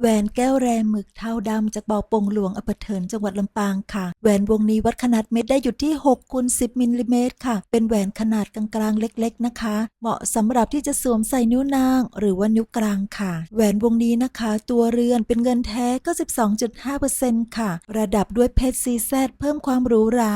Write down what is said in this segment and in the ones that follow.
แหวนแก้วแรหมึกเทาดำจากบ่อปงหลวงอำเภอเถินจังหวัดลำปางค่ะ แหวนวงนี้วัดขนาดเม็ดได้อยู่ที่6คูณ10มิลลิเมตรค่ะ เป็นแหวนขนาดกลางๆเล็ก ๆนะคะ เหมาะสำหรับที่จะสวมใส่นิ้วนาง หรือว่านิ้วกลางค่ะ แหวนวงนี้นะคะ ตัวเรือนเป็นเงินแท้ก็ 12.5%ค่ะ ระดับด้วยเพชรซีแซดเพิ่มความหรูหรา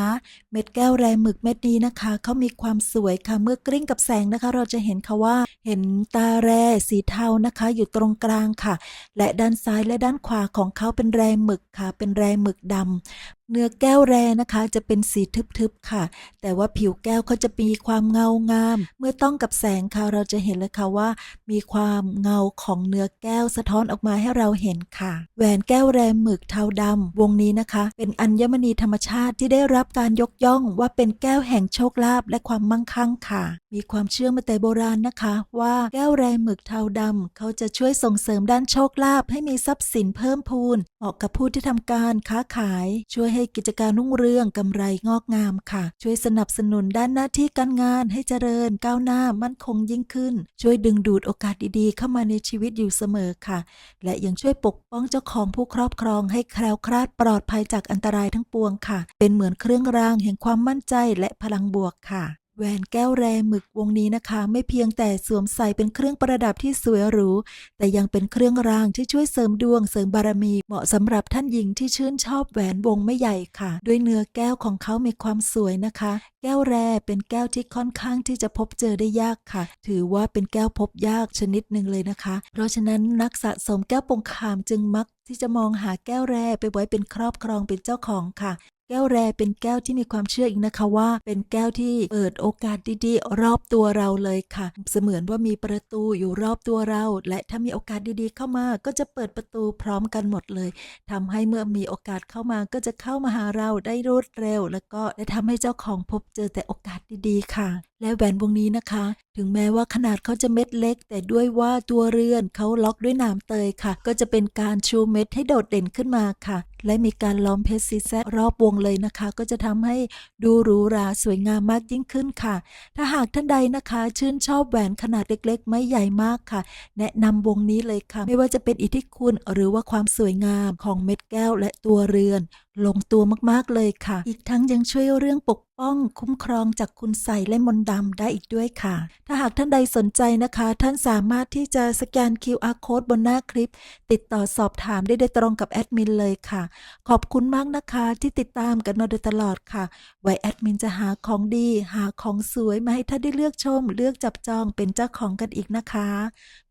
เม็ดแก้วแรหมึกเม็ดนี้นะคะเขามีความสวยค่ะ เมื่อกลิ้งกับแสงนะคะ เราจะเห็นค่ะว่า เห็นตาแรสีเทานะคะ อยู่ตรงกลางค่ะ และด้านานซ้ายและด้านขวาของเขาเป็นแรงหมึกค่ะ เป็นแรงหมึกดำ เนื้อแก้วแรนะคะ จะเป็นสีทึบๆค่ะ แต่ว่าผิวแก้วเขาจะมีความเงางาม เมื่อต้องกับแสงค่ะเราจะเห็นเลยค่ะว่า มีความเงาของเนื้อแก้วสะท้อนออกมาให้เราเห็นค่ะ แหวนแก้วแรหมึกเทาดำวงนี้นะคะ เป็นอัญมณีธรรมชาติที่ได้รับการยกย่องว่าเป็นแก้วแห่งโชคลาภและความมั่งคั่งค่ะ มีความเชื่อมาแต่โบราณนะคะ ว่าแก้วแรหมึกเทาดำเขาจะช่วยส่งเสริมด้านโชคลาภให้มีทรัพย์สินเพิ่มพูนเหมาะกับผู้ที่ทำการค้าขายช่วยให้กิจการรุ่งเรืองกำไรงอกงามค่ะ ช่วยสนับสนุนด้านหน้าที่การงานให้เจริญก้าวหน้ามั่นคงยิ่งขึ้น ช่วยดึงดูดโอกาสดีๆ เข้ามาในชีวิตอยู่เสมอค่ะ และยังช่วยปกป้องเจ้าของผู้ครอบครองให้แคล้วคลาดปลอดภัยจากอันตรายทั้งปวงค่ะ เป็นเหมือนเครื่องรางแห่งความมั่นใจและพลังบวกค่ะ แหวนแก้วแรหมึกวงนี้นะคะ ไม่เพียงแต่สวมใส่เป็นเครื่องประดับที่สวยหรู แต่ยังเป็นเครื่องรางที่ช่วยเสริมดวงเสริมบารมี เหมาะสำหรับท่านหญิงที่ชื่นชอบแหวนวงไม่ใหญ่ค่ะ ด้วยเนื้อแก้วของเขามีความสวยนะคะ แก้วแรเป็นแก้วที่ค่อนข้างที่จะพบเจอได้ยากค่ะ ถือว่าเป็นแก้วพบยากชนิดหนึ่งเลยนะคะ เพราะฉะนั้นนักสะสมแก้วปงคามจึงมักที่จะมองหาแก้วแรไปไว้เป็นครอบครองเป็นเจ้าของค่ะ แก้วแรเป็นแก้วที่มีความเชื่ออีกนะคะว่า เป็นแก้วที่เปิดโอกาสดีๆ รอบตัวเราเลยค่ะ เสมือนว่ามีประตูอยู่รอบตัวเรา และถ้ามีโอกาสดีๆ เข้ามาก็จะเปิดประตูพร้อมกันหมดเลยทำให้เมื่อมีโอกาสเข้ามาก็จะเข้ามาหาเราได้รวดเร็ว แล้วก็ได้ทำให้เจ้าของพบเจอแต่โอกาสดีๆค่ะ และแหวนวงนี้นะคะ ถึงแม้ว่าขนาดเขาจะเม็ดเล็ก แต่ด้วยว่าตัวเรือนเขาล็อกด้วยหนามเตยค่ะ ก็จะเป็นการชูเม็ดให้โดดเด่นขึ้นมาค่ะ และมีการล้อมเพชรซีแซรอบวงเลยนะคะ ก็จะทำให้ดูหรูหราสวยงามมากยิ่งขึ้นค่ะ ถ้าหากท่านใดนะคะ ชื่นชอบแหวนขนาดเล็กๆ ไม่ใหญ่มากค่ะ แนะนำวงนี้เลยค่ะ ไม่ว่าจะเป็นอิทธิคุณหรือว่าความสวยงามของเม็ดแก้วและตัวเรือนลงตัวมากๆเลยค่ะ อีกทั้งยังช่วยเรื่องปกป้องคุ้มครองจากคุณใส่และมนดำได้อีกด้วยค่ะ ถ้าหากท่านใดสนใจนะคะ ท่านสามารถที่จะสแกน QR code บนหน้าคลิป ติดต่อสอบถามได้โดยตรงกับแอดมินเลยค่ะ ขอบคุณมากนะคะที่ติดตามกันมาโดยตลอดค่ะ ไว้แอดมินจะหาของดี หาของสวยมาให้ท่านได้เลือกชม เลือกจับจองเป็นเจ้าของกันอีกนะคะ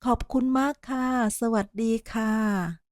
ขอบคุณมากค่ะ สวัสดีค่ะ